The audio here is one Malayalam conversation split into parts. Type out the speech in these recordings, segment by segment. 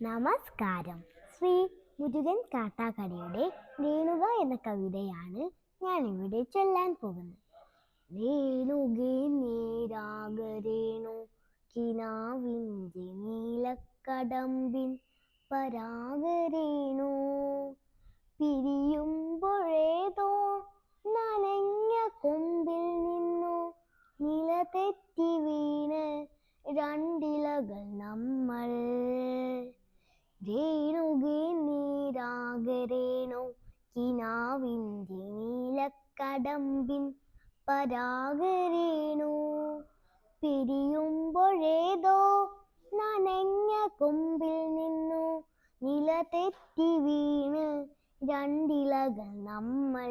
നമസ്കാരം. ശ്രീ മുരുകൻ കാട്ടാക്കടയുടെ രേണുക എന്ന കവിതയാണ് ഞാൻ ഇവിടെ ചൊല്ലാൻ പോകുന്നത്. രേണുകേ നീരാഗരേണു കിനാവിന്റെ നീലക്കടമ്പിൻ പരാഗരേണു പിരിയുമ്പോഴേതോ നനഞ്ഞ കൊമ്പിൽ നിന്നു നില തെറ്റി വീണ് രണ്ടിലകൾ നമ്മൾ. രേണുകേ നീരാഗരേണോ കിനാവിന്റെ നീലക്കടമ്പിൻ പരാഗരേണു. പിരിയുമ്പോഴേതോ നനഞ്ഞ കൊമ്പിൽ നിന്നു നില തെറ്റി വീണ് രണ്ടിലകൾ നമ്മൾ.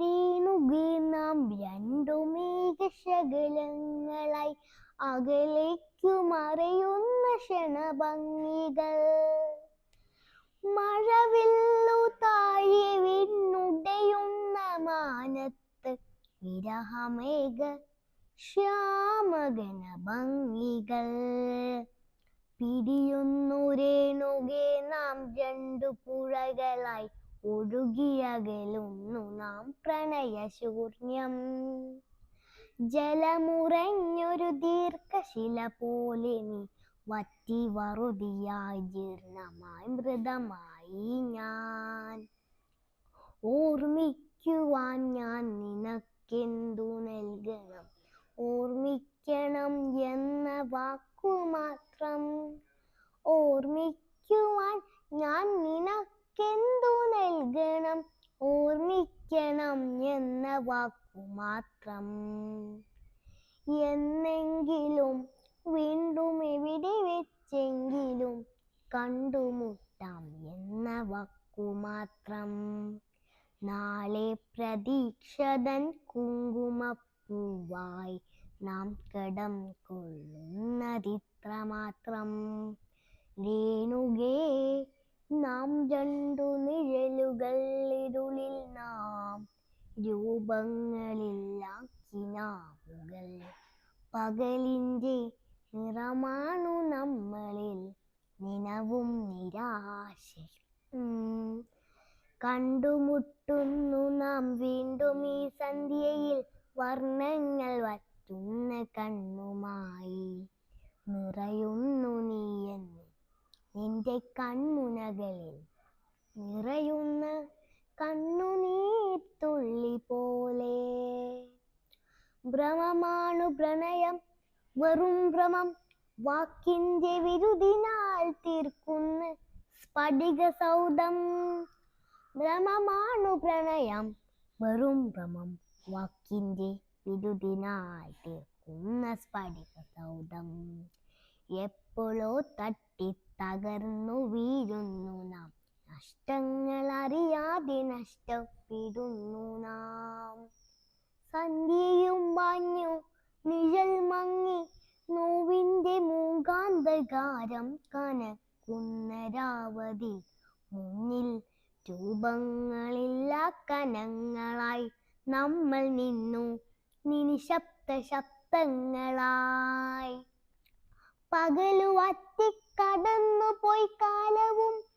രേണുകേ നാം രണ്ടു മേഘശകലങ്ങളായി അകലേക്കു മറയുന്ന ക്ഷണഭംഗികൾ. മഴവില്ലു താഴെ വിണ്ണുടയുന്ന മാനത്ത് വിരഹമേക ശ്യാമഗന ഭംഗികൾ പിരിയുന്നു രേണുകെ നാം രണ്ടു പുഴകളായി ഒഴുകിയകലുന്നു നാം പ്രണയശൂന്യം. ജലമുറഞ്ഞൊരു ദീർഘശില പോലെ നീ വറ്റി വറുതിയായി ജീർണമായി മൃതമായി ഞാൻ. ഓർമ്മിക്കുവാൻ ഞാൻ നിനക്കെന്തു നൽകണം? ഓർമ്മിക്കണം എന്ന വാക്കു മാത്രം ഓർമ്മിക്കുവാൻ ഞാൻ നിനക്കെന്തു ഓർമ്മിക്കണം എന്ന വാക്കു മാത്രം എന്നെങ്കിലും വീണ്ടും എവിടെ വെച്ചെങ്കിലും കണ്ടുമുട്ടാം എന്ന വാക്കു മാത്രം നാളെ പ്രതീക്ഷതൻ കുങ്കുമപ്പൂവായി നാം കടം കൊള്ളുന്നതിത്ര മാത്രം രേണുകേ രൂപങ്ങളില്ലാക്കിനാവുകൾ പകലിന്റെ നിറമാണു നമ്മളിൽ. നിനവും നിരാശ കണ്ടുമുട്ടുന്നു നാം വീണ്ടും ഈ സന്ധ്യയിൽ. വർണങ്ങൾ വറ്റുന്ന കണ്ണുമായി. നിറയുന്നു നീയെന്ന് നിന്റെ കൺമുനകളിൽ നിറയുന്ന കണ്ണുനീർത്തുള്ളി പോലെ. ഭ്രമമാണു പ്രണയം വെറും ഭ്രമം. വാക്കിന്റെ വിരുദിനാൽ തീർക്കുന്ന സ്ഫടിക സൗദം. ഭ്രമമാണു പ്രണയം വെറും ഭ്രമം. വാക്കിന്റെ വിരുദിനാൽ തീർക്കുന്ന സ്ഫടിക സൗദം. എപ്പോഴോ തട്ടി തകർന്നു വീഴുന്നു നാം. നഷ്ടങ്ങൾ അറിയാതെ നഷ്ടപ്പെടുന്നു നാം. സന്ധ്യയും മഞ്ഞു നിഴൽ മങ്ങി നോവിന്റെ മൂകാന്തകാരം കനക്കുന്ന രാവതി മുന്നിൽ രൂപങ്ങളില്ല കനങ്ങളായി നമ്മൾ നിന്നു നിനിശബ്ദ ശബ്ദങ്ങളായി പകലു വറ്റിക്കടന്നു പോയി കാലവും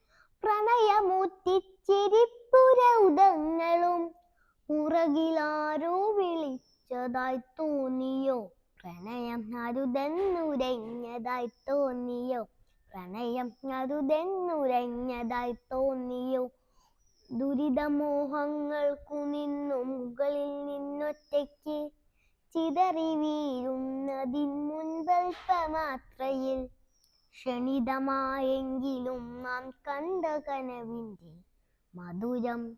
പുറകിലാരോ വിളിച്ചതായി തോന്നിയോ? പ്രണയം അരുതെന്നുരഞ്ഞതായി തോന്നിയോ? പ്രണയം അരുതെന്നുരഞ്ഞതായി തോന്നിയോ? ദുരിതമോഹങ്ങൾക്കു നിന്നു മുകളിൽ നിന്നൊറ്റയ്ക്ക് ചിതറി വീഴുന്നതിൻ മുൻപൽപ്പമാത്രയിൽ ക്ഷണിതമായെങ്കിലും നാം കണ്ട കനവിന്റെ മധുരം